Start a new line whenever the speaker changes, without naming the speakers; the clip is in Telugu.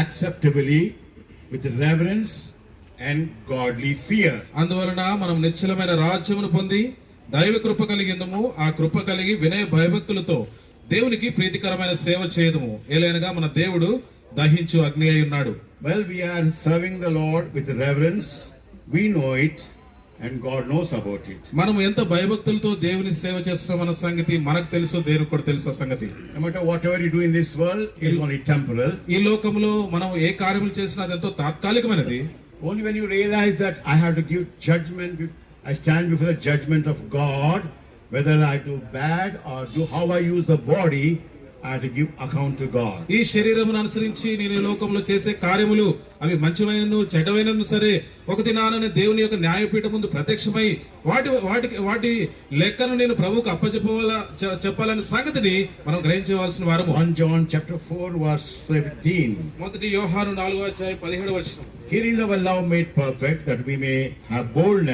acceptably with reverence and godly fear.
అందువలన మనం నిశ్చలమైన రాజ్యమును పొంది దైవ కృప కలిగిందము ఆ కృప కలిగి వినయ భయభక్తులతో దేవునికి ప్రీతికరమైన సేవ చేయదము ఏలైనగా మన దేవుడు దహించు అగ్ని అయి ఉన్నాడు
Well, we are serving the Lord with reverence. We know and God knows about it.
మనం ఎంత భయభక్తులతో దేవుని సేవ చేస్తున్నామన్న సంగతి మనకు తెలుసు దేవునికి కూడా తెలుసు ఆ సంగతి
matter whatever you do in this world, it is only temporal.
ఈ లోకంలో మనం ఏ కార్యములు చేసినా అది ఎంతో తాత్కాలికమైనది
Only when you realize that I have to give judgment, bef- I stand before the judgment of God, whether I do bad or do how I use the to give account to God.
ఈ శరీరమును అనుసరించి నేను లోకంలో చేసే కార్యములు అవి మంచివైనను చెడ్డవైనను సరే ఒక దినాన దేవుని యొక్క న్యాయపీఠం ముందు ప్రత్యక్షమై వాటి వాటికి వాటి లెక్కను నేను ప్రభువుకు అప్పచెప్పాల చె- చెప్పాలనే సంగతిని మనం గ్రహించవలసిన వారము
1 John chapter 4 verse 17.
మొదటి యోహాను నాలుగో అధ్యాయం పదిహేడు వచ్చిన
Here is our love made perfect that we may have boldness